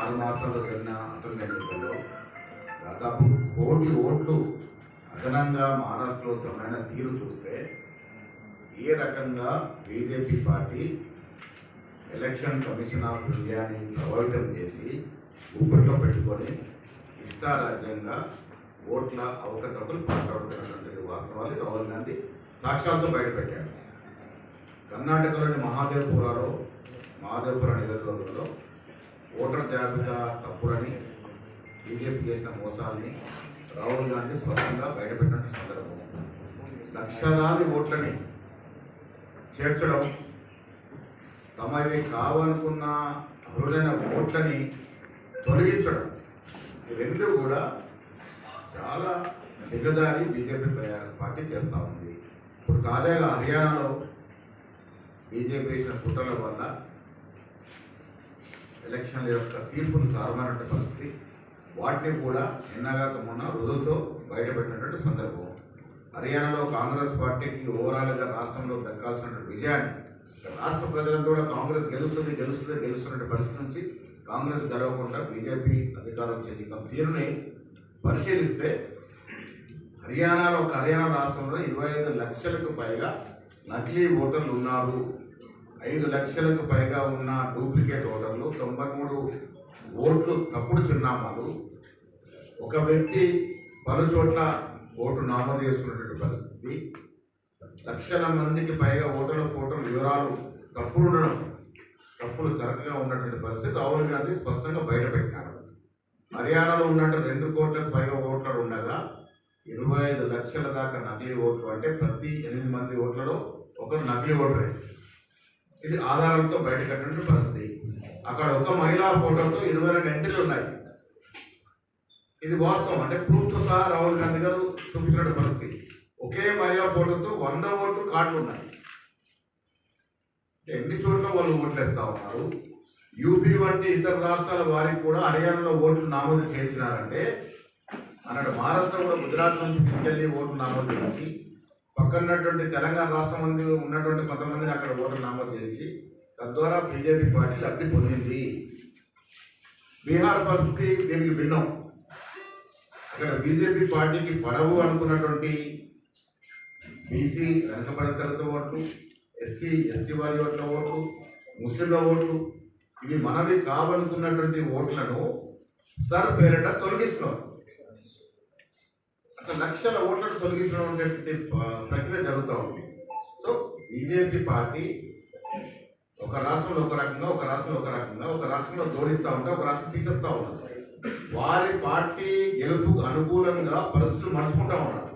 ఆరు మాసాల్లో జరిగిన అసెంబ్లీ ఎన్నికల్లో దాదాపు కోటి ఓట్లు అదనంగా మహారాష్ట్రలో తమైన తీరు చూస్తే ఏ రకంగా BJP party election commission of ఇండియాని ప్రభావితం చేసి ఊపిరిలో పెట్టుకొని ఇష్టారాజ్యంగా ఓట్ల అవకతవకలు మాట్లాడుతున్నటువంటి వాస్తవాలు రాహుల్ గాంధీ సాక్షాత్తు బయటపెట్టాడు. కర్ణాటకలోని మహాదేవ్పురాలో మాధవపురం నియోజకవర్గంలో ఓటర్ జాబితా తప్పులని బీజేపీ చేసిన మోసాలని రాహుల్ గాంధీ స్పష్టంగా బయటపెట్టిన సందర్భం. లక్షలాది ఓట్లని చేర్చడం తమది కావాలనుకున్న అర్హులైన ఓట్లని తొలగించడం రెండు కూడా చాలా దిగదారి బీజేపీ పార్టీ చేస్తూ ఉంది. ఇప్పుడు తాజాగా హర్యానాలో బీజేపీ వేసిన కుట్రల వల్ల ఎలక్షన్ల యొక్క తీర్పును తారుమారట పరిస్థితి వాటిని కూడా నిన్నగాక మొన్న రుజువుతో బయటపెట్టినటువంటి సందర్భం. హర్యానాలో కాంగ్రెస్ పార్టీకి ఓవరాల్గా రాష్ట్రంలో దక్కాల్సిన విజయాన్ని రాష్ట్ర ప్రజలకు కూడా కాంగ్రెస్ గెలుస్తుంది గెలుస్తుంది గెలుస్తున్న పరిస్థితి నుంచి కాంగ్రెస్ గెలవకుండా బీజేపీ అధికారం చెందిన తీరుని పరిశీలిస్తే హర్యానాలో ఒక హర్యానా రాష్ట్రంలో ఇరవై ఐదు లక్షలకు పైగా నకిలీ ఓటర్లు ఉన్నారు. ఐదు లక్షలకు పైగా ఉన్న డూప్లికేట్ ఓటర్లు తొంభై మూడు ఓట్లు తప్పుడు చిరునామాలు. ఒక వ్యక్తి పలు చోట్ల ఓటు నమోదు చేసుకున్నటువంటి పరిస్థితి. లక్షల మందికి పైగా ఓటర్ల ఫోటోలు వివరాలు తప్పుడు ఉండడం తప్పులు కరెక్ట్గా ఉన్నటువంటి పరిస్థితి రాహుల్ గాంధీ స్పష్టంగా బయటపెట్టినారు హర్యానాలో ఉన్నట్టు రెండు కోట్లకు పైగా ఓట్లు ఉండగా ఇరవై ఐదు లక్షల దాకా నకిలీ ఓట్లు అంటే ప్రతి ఎనిమిది మంది ఓట్లలో ఒకరు నకిలీ ఓటరే ఇది ఆధారాలతో బయటకట్టినటువంటి పరిస్థితి. అక్కడ ఒక మహిళా ఫోటోతో ఇరవై రెండు ఎంట్రీలు ఉన్నాయి. ఇది వాస్తవం. అంటే ప్రూఫ్తో సహా రాహుల్ గాంధీ గారు చూపించినట్టు పరిస్థితి. ఒకే మహిళా ఫోటోతో వంద ఓట్లు కార్డులు ఉన్నాయి. ఎన్ని చోట్ల వాళ్ళు ఓట్లేస్తా ఉన్నారు? యూపీ వంటి ఇతర రాష్ట్రాల వారికి కూడా హర్యానాలో ఓట్లు నమోదు చేయించినారంటే అన్నాడు. మహారాష్ట్ర కూడా గుజరాత్ నుంచి తీసుకెళ్ళి ఓట్లు నమోదు చేయించి పక్కనటువంటి తెలంగాణ రాష్ట్రం మంది ఉన్నటువంటి కొంతమందిని అక్కడ ఓట్లు నామోదించి తద్వారా బీజేపీ పార్టీ లబ్ధి పొందింది. బీహార్ పరిస్థితి దీనికి భిన్నం. అక్కడ బీజేపీ పార్టీకి పడవు అనుకున్నటువంటి బీసీ వెనకబడిన తరగతి ఓట్లు ఎస్సీ ఎస్టీ వారి ఓట్ల ఓట్లు ముస్లింల ఓట్లు ఇవి మనవి కావలసినటువంటి ఓట్లను సర్ పేరిట తొలగిస్తున్నారు. లక్షల ఓట్లను తొలగించడం ప్రక్రియ జరుగుతూ ఉంది. సో బీజేపీ పార్టీ ఒక రాష్ట్రంలో ఒక రకంగా ఒక రాష్ట్రంలో ఒక రకంగా ఒక రాష్ట్రంలో జోడిస్తూ ఉంటే ఒక రాష్ట్రం తీసేస్తూ ఉన్నారు వారి పార్టీ గెలుపుకు అనుకూలంగా పరిస్థితులు మర్చుకుంటా ఉన్నారు